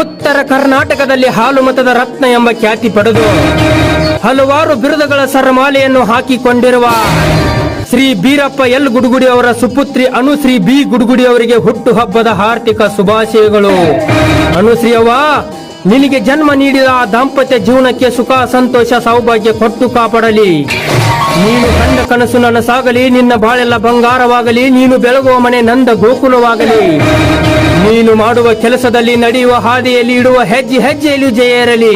ಉತ್ತರ ಕರ್ನಾಟಕದಲ್ಲಿ ಹಾಲು ಮತದ ರತ್ನ ಎಂಬ ಖ್ಯಾತಿ ಪಡೆದು ಹಲವಾರು ಬಿರುದುಗಳ ಸರಮಾಲೆಯನ್ನು ಹಾಕಿಕೊಂಡಿರುವ ಶ್ರೀ ಬೀರಪ್ಪ ಎಲ್ ಗುಡುಗುಡಿ ಅವರ ಸುಪುತ್ರಿ ಅನುಶ್ರೀ ಬಿ ಗುಡುಗುಡಿ ಅವರಿಗೆ ಹುಟ್ಟುಹಬ್ಬದ ಹಬ್ಬದ ಹಾರ್ದಿಕ ಶುಭಾಶಯಗಳು. ಅನುಶ್ರೀಯವ್ವ ನಿನಗೆ ಜನ್ಮ ನೀಡಿದ ಆ ದಾಂಪತ್ಯ ಜೀವನಕ್ಕೆ ಸುಖ, ಸಂತೋಷ, ಸೌಭಾಗ್ಯ ಕೊಟ್ಟು ಕಾಪಾಡಲಿ. ನೀನು ಕಂಡ ಕನಸು ನನಸಾಗಲಿ, ನಿನ್ನ ಬಾಳೆಲ್ಲ ಬಂಗಾರವಾಗಲಿ, ನೀನು ಬೆಳಗುವ ಮನೆ ನಂದ ಗೋಕುಲವಾಗಲಿ. ನೀನು ಮಾಡುವ ಕೆಲಸದಲ್ಲಿ ನಡೆಯುವ ಹಾದಿಯಲ್ಲಿ ಇಡುವ ಹೆಜ್ಜೆ ಹೆಜ್ಜೆಯಲ್ಲಿ ಜಯ ಇರಲಿ.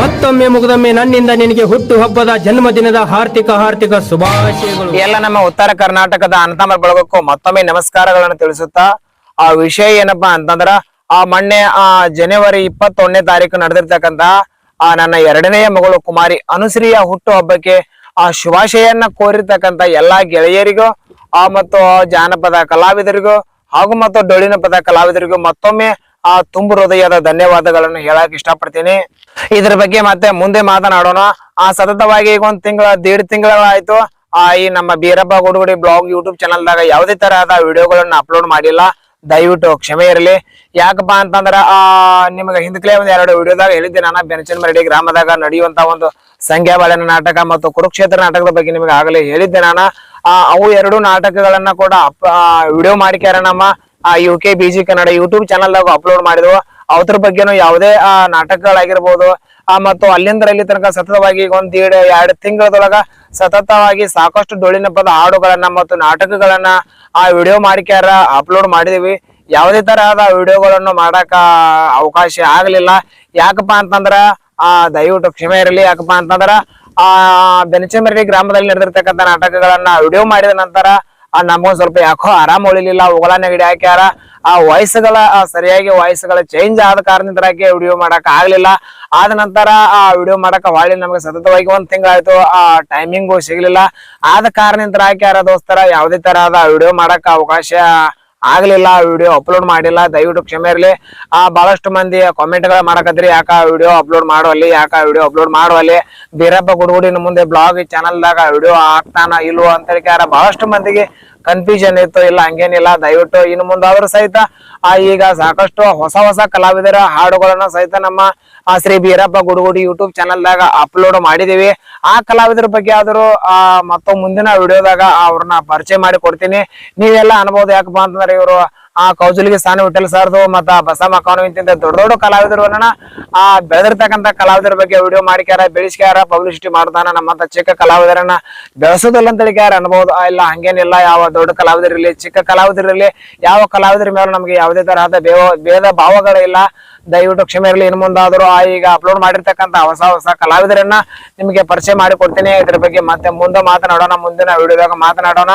ಮತ್ತೊಮ್ಮೆ ಮುಗಿದೊಮ್ಮೆ ನನ್ನಿಂದ ನಿನಗೆ ಹುಟ್ಟು ಹಬ್ಬದ ಜನ್ಮದಿನದ ಹಾರ್ದಿಕ ಹಾರ್ದಿಕ ಶುಭಾಶಯಗಳು. ಎಲ್ಲ ನಮ್ಮ ಉತ್ತರ ಕರ್ನಾಟಕದ ಅನತಮ ಬಳಗಕ್ಕೂ ಮತ್ತೊಮ್ಮೆ ನಮಸ್ಕಾರಗಳನ್ನು ತಿಳಿಸುತ್ತಾ, ಆ ವಿಷಯ ಏನಪ್ಪಾ ಅಂತಂದ್ರ, ಆ ಮೊನ್ನೆ, ಆ ಜನವರಿ ಇಪ್ಪತ್ತೊಂದನೇ ತಾರೀಕು ನಡೆದಿರ್ತಕ್ಕಂತ ಆ ನನ್ನ ಎರಡನೆಯ ಮಗಳು ಕುಮಾರಿ ಅನುಶ್ರೀಯ ಹುಟ್ಟು ಹಬ್ಬಕ್ಕೆ ಆ ಶುಭಾಶಯನ್ನ ಕೋರಿರ್ತಕ್ಕಂತ ಎಲ್ಲಾ ಗೆಳೆಯರಿಗೂ, ಆ ಮತ್ತು ಜಾನಪದ ಕಲಾವಿದರಿಗೂ ಹಾಗೂ ಮತ್ತು ಡೊಳ್ಳಿನ ಪದ ಕಲಾವಿದರಿಗೂ ಮತ್ತೊಮ್ಮೆ, ಆ, ತುಂಬು ಹೃದಯದ ಧನ್ಯವಾದಗಳನ್ನು ಹೇಳಕ್ ಇಷ್ಟಪಡ್ತೀನಿ. ಇದ್ರ ಬಗ್ಗೆ ಮತ್ತೆ ಮುಂದೆ ಮಾತನಾಡೋಣ. ಆ, ಸತತವಾಗಿ ಈಗ ಒಂದ್ ತಿಂಗಳ, ದೇಡ್ ತಿಂಗಳಾಯ್ತು. ಆ, ಈ ನಮ್ಮ ಬೀರಪ್ಪ ಗುಡುಗುಡಿ ಬ್ಲಾಗ್ ಯೂಟ್ಯೂಬ್ ಚಾನಲ್ದಾಗ ಯಾವುದೇ ತರಹದ ವಿಡಿಯೋಗಳನ್ನ ಅಪ್ಲೋಡ್ ಮಾಡಿಲ್ಲ. ದಯವಿಟ್ಟು ಕ್ಷಮೆ ಇರಲಿ. ಯಾಕಪ್ಪ ಅಂತಂದ್ರ, ಆ, ನಿಮಗೆ ಹಿಂದಕ್ಲೇ ಒಂದ್ ಎರಡು ವಿಡಿಯೋದಾಗ ಹೇಳಿದ್ದೆ. ನಾನು ಬೆನಚನಮರಡಿ ಗ್ರಾಮದಾಗ ನಡೆಯುವಂತ ಒಂದು ಸಂಖ್ಯಾ ಬಾಳೆನ ನಾಟಕ ಮತ್ತು ಕುರುಕ್ಷೇತ್ರ ನಾಟಕದ ಬಗ್ಗೆ ನಿಮಗೆ ಆಗಲೇ ಹೇಳಿದ್ದೆ ನಾನು. ಅವು ಎರಡು ನಾಟಕಗಳನ್ನ ಕೂಡ ವಿಡಿಯೋ ಮಾಡಿಕ್ಯಾರ ನಮ್ಮ U K B G Kannada YouTube ಚಾನಲ್ದಾಗ upload ಮಾಡಿದ್ವು. ಅದ್ರ ಬಗ್ಗೆನೂ ಯಾವುದೇ ನಾಟಕಗಳಾಗಿರ್ಬೋದು, ಆ, ಮತ್ತು ಅಲ್ಲಿಂದ ಇಲ್ಲಿ ತನಕ ಸತತವಾಗಿ ಒಂದ್ ಎರಡು ತಿಂಗಳದೊಳಗ ಸತತವಾಗಿ ಸಾಕಷ್ಟು ಡೊಳ್ಳಿನ ಪದ ಹಾಡುಗಳನ್ನ ಮತ್ತು ನಾಟಕಗಳನ್ನ, ಆ ವಿಡಿಯೋ ಮಾಡಿಕ್ಯಾರ ಅಪ್ಲೋಡ್ ಮಾಡಿದೀವಿ. ಯಾವುದೇ ತರಹದ ವಿಡಿಯೋಗಳನ್ನು ಮಾಡಾಕ ಅವಕಾಶ ಆಗಲಿಲ್ಲ. ಯಾಕಪ್ಪ ಅಂತಂದ್ರ ಆ, ದಯವಿಟ್ಟು ಕ್ಷಮೆ ಇರಲಿ ಯಾಕಪ್ಪ ಅಂತಂದ್ರ, ಆ ಬೆನಚಮರಡಿ ಗ್ರಾಮದಲ್ಲಿ ನಡೆದಿರ್ತಕ್ಕಂಥ ನಾಟಕಗಳನ್ನ ವಿಡಿಯೋ ಮಾಡಿದ ನಂತರ, ಆ, ನಮಗೊಂದ್ ಸ್ವಲ್ಪ ಯಾಕೋ ಆರಾಮ ಉಳಿಲಿಲ್ಲ ಉಗಳ ನೆಗಡಿ ಹಾಕ್ಯಾರ. ಆ, ವಾಯ್ಸ್ಗಳ, ಆ, ಸರಿಯಾಗಿ ವಾಯ್ಸ್ಗಳ ಚೇಂಜ್ ಆದ ಕಾರಣದಿಂದಾಗಿ ವಿಡಿಯೋ ಮಾಡಕ್ ಆಗ್ಲಿಲ್ಲ. ಆದ ನಂತರ, ಆ ವಿಡಿಯೋ ಮಾಡಕ್ ಹೊಳ್ಳಿ ನಮಗೆ ಸತತವಾಗಿ ಒಂದ್ ತಿಂಗಳಾಯ್ತು, ಆ ಟೈಮಿಂಗು ಸಿಗ್ಲಿಲ್ಲ. ಆದ ಕಾರಣದಿಂದ ಹಾಕ್ಯಾರ ದೋಸ್ತರ, ಯಾವುದೇ ತರಹದ ವಿಡಿಯೋ ಮಾಡಕ್ ಅವಕಾಶ ಆಗ್ಲಿಲ್ಲ ವಿಡಿಯೋ ಅಪ್ಲೋಡ್ ಮಾಡಿಲ್ಲ. ದಯವಿಟ್ಟು ಕ್ಷಮೆ ಇರಲಿ. ಆ, ಬಹಳಷ್ಟು ಮಂದಿ ಕಾಮೆಂಟ್ಗಳ ಮಾಡಕತ್ರಿ ಯಾಕ ವಿಡಿಯೋ ಅಪ್ಲೋಡ್ ಮಾಡುವಲ್ಲಿ, ಯಾಕ ವಿಡಿಯೋ ಅಪ್ಲೋಡ್ ಮಾಡುವಲ್ಲಿ? ಬೀರಪ್ಪ ಗುಡುಗುಡಿನ ಮುಂದೆ ಬ್ಲಾಗ್ ಚಾನಲ್ದಾಗ ವಿಡಿಯೋ ಹಾಕ್ತಾನ ಇಲ್ವೋ ಅಂತ ಯಾರ ಬಹಳಷ್ಟು ಮಂದಿಗೆ ಕನ್ಫ್ಯೂಷನ್ ಇತ್ತು, ಇಲ್ಲ ಹಂಗೇನಿಲ್ಲ, ದಯವಿಟ್ಟು ಇನ್ನು ಮುಂದಾದ್ರೂ ಸಹಿತ, ಆ, ಈಗ ಸಾಕಷ್ಟು ಹೊಸ ಹೊಸ ಕಲಾವಿದರ ಹಾಡುಗಳನ್ನ ಸಹಿತ ನಮ್ಮ ಶ್ರೀ ಬೀರಪ್ಪ ಗುಡುಗುಡಿ ಯೂಟ್ಯೂಬ್ ಚಾನಲ್ದಾಗ ಅಪ್ಲೋಡ್ ಮಾಡಿದೀವಿ. ಆ ಕಲಾವಿದರ ಬಗ್ಗೆ ಆದರೂ, ಆ ಮತ್ತು ಮುಂದಿನ ವಿಡಿಯೋದಾಗ ಅವ್ರನ್ನ ಪರಿಚಯ ಮಾಡಿ ಕೊಡ್ತೀನಿ. ನೀವೆಲ್ಲ ಅನ್ಬೋದು ಯಾಕಪ್ಪ ಅಂತಂದ್ರೆ ಇವರು ಆ ಕೌಜಲಿಗೆ ಸ್ಥಾನ ವಿಠಲ್ ಸರ್ದು ಮತ್ತ ಬಸಮ್ಮ ಕಾನ್ವೆಂಟ್ ದೊಡ್ಡ ದೊಡ್ಡ ಕಲಾವಿದರನ್ನ ಆ ಬೆಳೆದಿರ್ತಕ್ಕಂಥ ಕಲಾವಿದರ ಬಗ್ಗೆ ವಿಡಿಯೋ ಮಾಡಿಕ್ಯಾರ, ಬೆಳೆಸ್ಕ್ಯಾರ ಪಬ್ಲಿಸಿಟಿ ಮಾಡ್ತಾನ ನಮ್ಮಂತ ಚಿಕ್ಕ ಕಲಾವಿದರನ್ನ ಬೆಳೆಸೋದಿಲ್ಲ ಅಂತ ಹೇಳಿಕ್ಯಾರ ಅನ್ಬೋದು. ಇಲ್ಲ, ಹಂಗೇನಿಲ್ಲ, ಯಾವ ದೊಡ್ಡ ಕಲಾವಿದರಿರ್ಲಿ, ಚಿಕ್ಕ ಕಲಾವಿದರಿರ್ಲಿ, ಯಾವ ಕಲಾವಿದರ ಮೇಲೆ ನಮಗೆ ಯಾವುದೇ ತರಹದ ಭೇದ ಭಾವಗಳಿಲ್ಲ ದಯವಿಟ್ಟು ಕ್ಷಮೆ ಇರಲಿ. ಇನ್ನು ಮುಂದಾದರೂ ಆ ಈಗ ಅಪ್ಲೋಡ್ ಮಾಡಿರ್ತಕ್ಕಂಥ ಹೊಸ ಹೊಸ ಕಲಾವಿದರನ್ನ ನಿಮಗೆ ಪರಿಚಯ ಮಾಡಿ ಕೊಡ್ತೀನಿ ಇದ್ರ ಬಗ್ಗೆ ಮತ್ತೆ ಮುಂದೆ ಮಾತನಾಡೋಣ. ಮುಂದಿನ ವಿಡಿಯೋದಾಗ ಮಾತನಾಡೋಣ.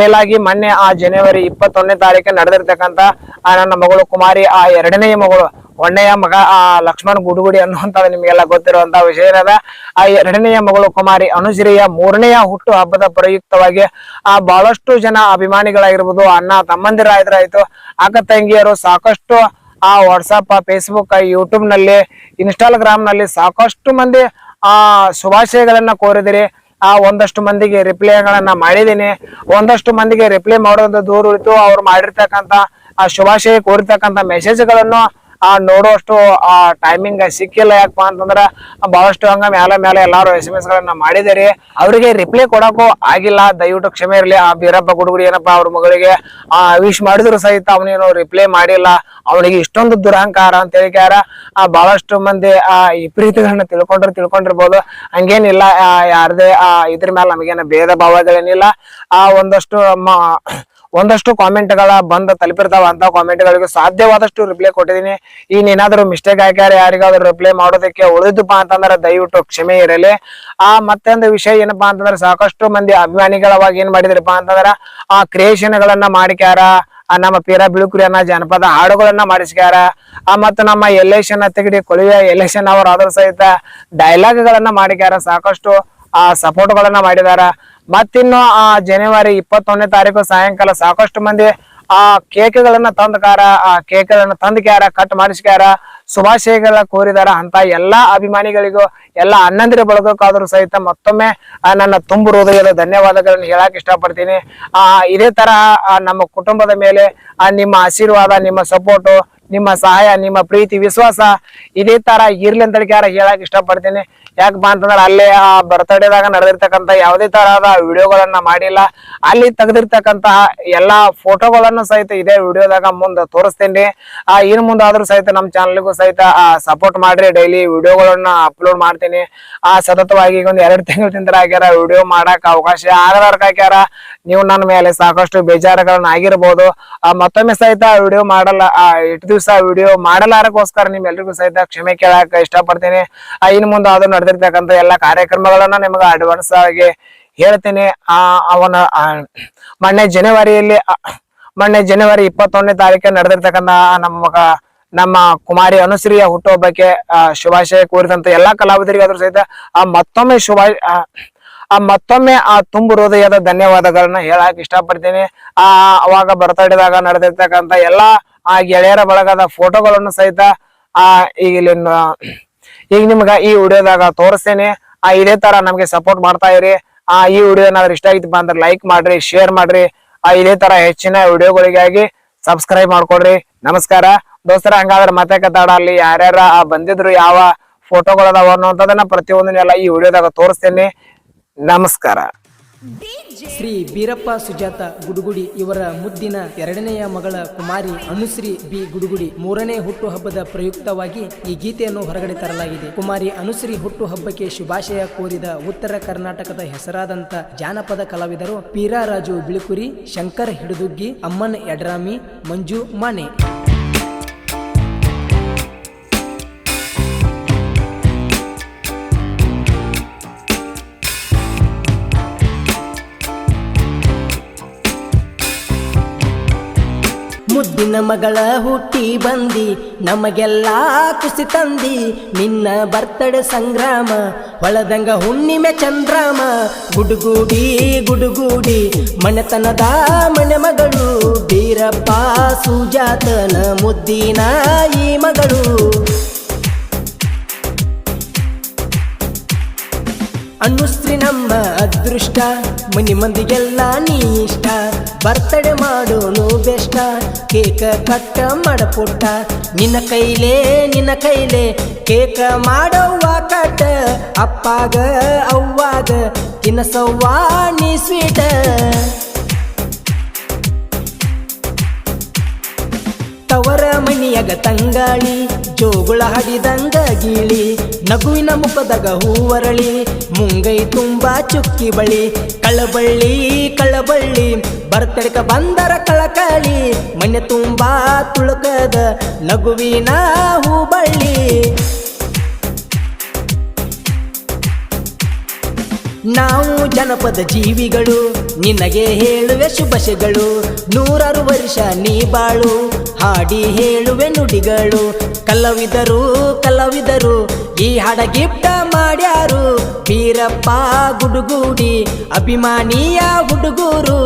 ಮೇಲಾಗಿ ಮೊನ್ನೆ ಆ ಜನವರಿ ಇಪ್ಪತ್ತೊಂದನೇ ತಾರೀಕು ನಡೆದಿರ್ತಕ್ಕಂಥ, ಆ ನನ್ನ ಮಗಳು ಕುಮಾರಿ, ಆ ಎರಡನೇ ಮಗಳು ಒಳ್ಳೆಯ ಮಗ, ಆ ಲಕ್ಷ್ಮಣ್ ಗುಡುಗುಡಿ ಅನ್ನುವಂಥದ್ದು ನಿಮಗೆಲ್ಲ ಗೊತ್ತಿರುವಂತ ವಿಷಯ ಏನದ? ಆ ಎರಡನೆಯ ಮಗಳು ಕುಮಾರಿ ಅನುಶ್ರೀಯ ಮೂರನೆಯ ಹುಟ್ಟು ಹಬ್ಬದ ಪ್ರಯುಕ್ತವಾಗಿ ಆ ಬಹಳಷ್ಟು ಜನ ಅಭಿಮಾನಿಗಳಾಗಿರ್ಬೋದು, ಅಣ್ಣ ತಮ್ಮಂದಿರಾಯ್ತು ಅಕ್ಕ, ತಂಗಿಯರು ಸಾಕಷ್ಟು ಆ ವಾಟ್ಸಪ್ ಫೇಸ್ಬುಕ್ ಯೂಟ್ಯೂಬ್ನಲ್ಲಿ ಇನ್ಸ್ಟಾಗ್ರಾಮ್ನಲ್ಲಿ ಸಾಕಷ್ಟು ಮಂದಿ ಆ ಶುಭಾಶಯಗಳನ್ನ ಕೋರಿದಿರಿ. ಆ ಒಂದಷ್ಟು ಮಂದಿಗೆ ರಿಪ್ಲೈಗಳನ್ನು ಮಾಡಿದ್ದೀನಿ ಒಂದಷ್ಟು ಮಂದಿಗೆ ರಿಪ್ಲೈ ಮಾಡೋದು ದೂರ ಉಳಿತು. ಅವ್ರು ಮಾಡಿರ್ತಕ್ಕಂಥ ಆ ಶುಭಾಶಯ ಕೋರಿರ್ತಕ್ಕಂಥ ಮೆಸೇಜ್ಗಳನ್ನು ಆ ನೋಡುವಷ್ಟು ಆ ಟೈಮಿಂಗ್ ಸಿಕ್ಕಿಲ್ಲ ಯಾಕಪ್ಪ ಅಂತಂದ್ರ ಬಹಳಷ್ಟು ಹಂಗ ಮೇಲೆ ಮೇಲೆ ಎಲ್ಲಾರು ಎಸ್ ಎಂ ಎಸ್ ಗಳನ್ನ ಮಾಡಿದಿರಿ ಅವರಿಗೆ ರಿಪ್ಲೈ ಕೊಡಕ್ಕೂ ಆಗಿಲ್ಲ. ದಯವಿಟ್ಟು ಕ್ಷಮೆ ಇರಲಿ. ಆ ಬೀರಪ್ಪ ಗುಡುಗುಡಿ ಏನಪ್ಪ ಅವ್ರ ಮಗಳಿಗೆ, ಆ ವಿಶ್ ಮಾಡಿದ್ರು ಸಹಿತ ಅವನೇನು ರಿಪ್ಲೈ ಮಾಡಿಲ್ಲ. ಅವನಿಗೆ ಇಷ್ಟೊಂದು ದುರಹಂಕಾರ ಅಂತ ಹೇಳಿಕಾರ ಆ ಬಹಳಷ್ಟು ಮಂದಿ, ಆ ವಿಪರೀತಗಳನ್ನ ತಿಳ್ಕೊಂಡ್ರು ತಿಳ್ಕೊಂಡಿರ್ಬೋದು. ಹಂಗೇನಿಲ್ಲ ಯಾರದೇ ಇದ್ರ ಮೇಲೆ ನಮಗೇನು ಭೇದ ಭಾವಗಳೇನಿಲ್ಲ. ಆ, ಒಂದಷ್ಟು ಒಂದಷ್ಟು ಕಾಮೆಂಟ್ಗಳ ಬಂದು ತಲುಪಿರ್ತಾವ ಅಂತ ಕಾಮೆಂಟ್ ಗಳಿಗೆ ಸಾಧ್ಯವಾದಷ್ಟು ರಿಪ್ಲೈ ಕೊಟ್ಟಿದ್ದೀನಿ ಇನ್ನೇನಾದ್ರೂ ಮಿಸ್ಟೇಕ್ ಹಾಕ್ಯಾರ, ಯಾರಿಗಾದ್ರೂ ರಿಪ್ಲೈ ಮಾಡೋದಕ್ಕೆ ಉಳಿದಪ್ಪ ಅಂತಂದ್ರೆ ದಯವಿಟ್ಟು ಕ್ಷಮೆ ಇರಲಿ. ಆ, ಮತ್ತೊಂದು ವಿಷಯ ಏನಪ್ಪಾ ಅಂತಂದ್ರೆ ಸಾಕಷ್ಟು ಮಂದಿ ಅಭಿಮಾನಿಗಳವಾಗಿ ಏನ್ ಮಾಡಿದ್ರಪ್ಪ ಅಂತಂದ್ರ ಆ ಕ್ರಿಯೇಷನ್ ಗಳನ್ನ ಮಾಡಿಕ್ಯಾರ ನಮ್ಮ ಪೀರ ಬಿಳುಕುರಿಯನ್ನ ಜನಪದ ಹಾಡುಗಳನ್ನ ಮಾಡಿಸ್ಕ್ಯಾರ, ಆ, ಮತ್ತು ನಮ್ಮ ಎಲೆಕ್ಷನ್ ತೆಗಡಿ ಕೊಳಿಯ ಎಲೆಕ್ಷನ್ ಅವರು ಆದ್ರೂ ಸಹಿತ ಡೈಲಾಗ್ ಗಳನ್ನ ಮಾಡಿಕ್ಯಾರ, ಸಾಕಷ್ಟು ಆ ಸಪೋರ್ಟ್ ಗಳನ್ನ ಮಾಡಿದಾರ. ಮತ್ತಿನ್ನು ಆ ಜನವರಿ ಇಪ್ಪತ್ತೊಂದನೇ ತಾರೀಕು ಸಾಯಂಕಾಲ ಸಾಕಷ್ಟು ಮಂದಿ ಆ ಕೇಕ್ಗಳನ್ನ ತಂದಕಾರ ಆ ಕೇಕ್ಗಳನ್ನ ತಂದಕ್ಯಾರ ಕಟ್ ಮಾಡಿಸ್ಕ್ಯಾರ ಶುಭಾಶಯಗಳ ಕೋರಿದಾರ ಅಂತ ಎಲ್ಲಾ ಅಭಿಮಾನಿಗಳಿಗೂ, ಎಲ್ಲಾ ಅಣ್ಣಂದಿರ ಬಳಗಕ್ಕಾದ್ರೂ ಸಹಿತ ಮತ್ತೊಮ್ಮೆ ನನ್ನ ತುಂಬು ಹೃದಯದ ಧನ್ಯವಾದಗಳನ್ನು ಹೇಳಕ್ ಇಷ್ಟಪಡ್ತೀನಿ. ಆ, ಇದೇ ತರ ನಮ್ಮ ಕುಟುಂಬದ ಮೇಲೆ ನಿಮ್ಮ ಆಶೀರ್ವಾದ, ನಿಮ್ಮ ಸಪೋರ್ಟು ನಿಮ್ಮ ಸಹಾಯ, ನಿಮ್ಮ ಪ್ರೀತಿ, ವಿಶ್ವಾಸ ಇದೇ ತರ ಇರ್ಲಿ ಅಂತ ಯಾರ ಹೇಳಕ್ ಇಷ್ಟಪಡ್ತೀನಿ. ಯಾಕಪ್ಪ ಅಂತಂದ್ರೆ ಅಲ್ಲೇ ಆ ಬರ್ತಡೇದಾಗ ನಡೆದಿರ್ತಕ್ಕಂಥ ಯಾವುದೇ ತರಹದ ವಿಡಿಯೋಗಳನ್ನ ಮಾಡಿಲ್ಲ. ಅಲ್ಲಿ ತೆಗೆದಿರ್ತಕ್ಕಂತಹ ಎಲ್ಲಾ ಫೋಟೋಗಳನ್ನು ಸಹಿತ ಇದೇ ವಿಡಿಯೋದಾಗ ಮುಂದೆ ತೋರಿಸ್ತೀನಿ. ಆ ಇನ್ ಮುಂದಾದ್ರೂ ಸಹಿತ ನಮ್ಮ ಚಾನಲ್ಗೂ ಸಹಿತ ಸಪೋರ್ಟ್ ಮಾಡ್ರಿ. ಡೈಲಿ ವಿಡಿಯೋಗಳನ್ನ ಅಪ್ಲೋಡ್ ಮಾಡ್ತೀನಿ. ಆ, ಸತತವಾಗಿ ಈಗ ಒಂದ್ ಎರಡು ತಿಂಗಳ ತಿಂದ್ರೆ ಆಗ್ಯಾರ, ವಿಡಿಯೋ ಮಾಡಕ್ ಅವಕಾಶ ಆಗದಾರ್ಕ ಹಾಕ್ಯಾರ ನೀವು ನನ್ನ ಮೇಲೆ ಸಾಕಷ್ಟು ಬೇಜಾರುಗಳನ್ನ ಆಗಿರ್ಬೋದು ಆ, ಮತ್ತೊಮ್ಮೆ ಸಹಿತ ವಿಡಿಯೋ ಮಾಡಲ್ಲ, ಆ ಇಟ್ಟು ದಿವಸ ವಿಡಿಯೋ ಮಾಡಲಾರಕ್ಕೋಸ್ಕರ ನಿಮ್ಮೆಲ್ಲರಿಗೂ ಸಹಿತ ಕ್ಷಮೆ ಕೇಳಕ್ ಇಷ್ಟಪಡ್ತೀನಿ. ಇನ್ ಮುಂದೆ ಅದು ನಡೆದಿರ್ತಕ್ಕಂಥ ಎಲ್ಲಾ ಕಾರ್ಯಕ್ರಮಗಳನ್ನ ನಿಮ್ಗೆ ಅಡ್ವಾನ್ಸ್ ಆಗಿ ಹೇಳ್ತೀನಿ. ಆ, ಅವನ ಮೊನ್ನೆ ಜನವರಿಯಲ್ಲಿ ಮೊನ್ನೆ ಜನವರಿ ಇಪ್ಪತ್ತೊಂದನೇ ತಾರೀಕು ನಡೆದಿರ್ತಕ್ಕಂಥ ನಮ್ಮ ನಮ್ಮ ಕುಮಾರಿ ಅನುಶ್ರೀಯ ಹುಟ್ಟುಹಬ್ಬಕ್ಕೆ ಶುಭಾಶಯ ಕೋರಿದಂತ ಎಲ್ಲಾ ಕಲಾವಿದರಿಗೆ ಅದ್ರ ಸಹಿತ ಆ, ಮತ್ತೊಮ್ಮೆ ಶುಭ, ಆ ಮತ್ತೊಮ್ಮೆ ಆ ತುಂಬು ಹೃದಯದ ಧನ್ಯವಾದಗಳನ್ನ ಹೇಳಕ್ ಇಷ್ಟಪಡ್ತೀನಿ. ಆ, ಅವಾಗ ಬರ್ತಡೇದಾಗ ನಡೆದಿರ್ತಕ್ಕಂಥ ಎಲ್ಲಾ ಆ ಗೆಳೆಯರ ಬಳಗದ ಫೋಟೋಗಳನ್ನು ಸಹಿತ, ಆ, ಈಗ ಈಗ ನಿಮ್ಗ ಈ ವಿಡಿಯೋದಾಗ ತೋರಿಸ್ತೇನೆ. ಆ, ಇದೇ ತರ ನಮ್ಗೆ ಸಪೋರ್ಟ್ ಮಾಡ್ತಾ ಇರಿ. ಆ, ಈ ವಿಡಿಯೋ ಏನಾದ್ರು ಇಷ್ಟ ಆಗಿತ್ತಪ್ಪ ಅಂದ್ರೆ ಲೈಕ್ ಮಾಡ್ರಿ ಶೇರ್ ಮಾಡ್ರಿ. ಆ, ಇದೇ ತರ ಹೆಚ್ಚಿನ ವಿಡಿಯೋಗಳಿಗಾಗಿ ಸಬ್ಸ್ಕ್ರೈಬ್ ಮಾಡ್ಕೊಡ್ರಿ. ನಮಸ್ಕಾರ. ದೋಸ್ತರ, ಹಂಗಾದ್ರೆ ಮತ್ತೆ ಕತ್ತಾಡ ಅಲ್ಲಿ ಯಾರ್ಯಾರ, ಆ, ಬಂದಿದ್ರು, ಯಾವ ಫೋಟೋಗಳದಾವ ಅನ್ನೋದನ್ನ ಪ್ರತಿಯೊಂದನ್ನೆಲ್ಲ ಈ ವಿಡಿಯೋದಾಗ ತೋರಿಸ್ತೇನೆ. ನಮಸ್ಕಾರ. ಶ್ರೀ ಬೀರಪ್ಪ ಸುಜಾತ ಗುಡುಗುಡಿ ಇವರ ಮುದ್ದಿನ ಎರಡನೆಯ ಮಗಳ ಕುಮಾರಿ ಅನುಶ್ರೀ ಬಿ ಗುಡುಗುಡಿ ಮೂರನೇ ಹುಟ್ಟುಹಬ್ಬದ ಪ್ರಯುಕ್ತವಾಗಿ ಈ ಗೀತೆಯನ್ನು ಹೊರಗಡೆ ತರಲಾಗಿದೆ. ಕುಮಾರಿ ಅನುಶ್ರೀ ಹುಟ್ಟುಹಬ್ಬಕ್ಕೆ ಶುಭಾಶಯ ಕೋರಿದ ಉತ್ತರ ಕರ್ನಾಟಕದ ಹೆಸರಾದಂತ ಜಾನಪದ ಕಲಾವಿದರು ಪೀರಾರಾಜು ಬಿಳುಕುರಿ, ಶಂಕರ್ ಹಿಡದುಗ್ಗಿ, ಅಮ್ಮನ್ ಯಡ್ರಾಮಿ ಮಂಜು ಮಾನೆ ಮುದ್ದಿನ ಮಗಳ ಹುಟ್ಟಿ ಬಂದಿ, ನಮಗೆಲ್ಲ ಖುಷಿ ತಂದಿ. ನಿನ್ನ ಬರ್ತಡೆ ಸಂಗ್ರಾಮ, ಹೊಳದಂಗ ಹುಣ್ಣಿಮೆ ಚಂದ್ರಾಮ. ಗುಡುಗೂಡಿ ಗುಡುಗೂಡಿ, ಮನೆತನದ ಮನೆ ಮಗಳು. ಬೀರಪ್ಪ, ಸುಜಾತನ ಮುದ್ದಿನ ಈ ಮಗಳು. ಅನುಶ್ರೀ ನಮ್ಮ ಅದೃಷ್ಟ. ಮನಿ ಮಂದಿಗೆಲ್ಲ ನೀ ಇಷ್ಟ. ಬರ್ತಡೆ ಮಾಡೋನು ಬೆಷ್ಟ. ಕೇಕ ಕಟ್ಟ ಮಾಡಪುಟ್ಟ. ನಿನ್ನ ಕೈಲೇ ನಿನ್ನ ಕೈಲೇ ಕೇಕ ಮಾಡವ್ವ ಕಟ್ಟ. ಅಪ್ಪಾಗ, ಅವ್ವಾಗ ತಿನ್ನಸವ್ವ ನೀ ಸ್ವೀಟ. ತವರ ಮಣಿಯಗ ತಂಗಾಳಿ, ಜೋಗುಳ ಹಡಿದಂಗ ಗೀಳಿ, ನಗುವಿನ ಮುಖದಾಗ ಹೂವರಳಿ ಮುಂಗೈ ತುಂಬಾ ಚುಕ್ಕಿ ಬಳಿ, ಕಳಬಳ್ಳಿ ಕಳಬಳ್ಳಿ, ಬರ್ತಡಕ ಬಂದರ ಕಳಕಳಿ, ಮನೆ ತುಂಬಾ ತುಳುಕದ ನಗುವಿನ ಹೂಬಳ್ಳಿ ನಾವು ಜನಪದ ಜೀವಿಗಳು, ನಿನಗೆ ಹೇಳುವೆ ಶುಭಶಗಳು ನೂರಾರು ವರ್ಷ ನೀ ಬಾಳು, ಹಾಡಿ ಹೇಳುವೆ ನುಡಿಗಳು. ಕಲ್ಲವಿದರು ಕಲಾವಿದರು ಈ ಹಾಡ ಗಿಫ್ಟ ಮಾಡ್ಯಾರು. ಬೀರಪ್ಪ ಗುಡುಗೂಡಿ, ಅಭಿಮಾನಿಯ ಹುಡುಗೂರು.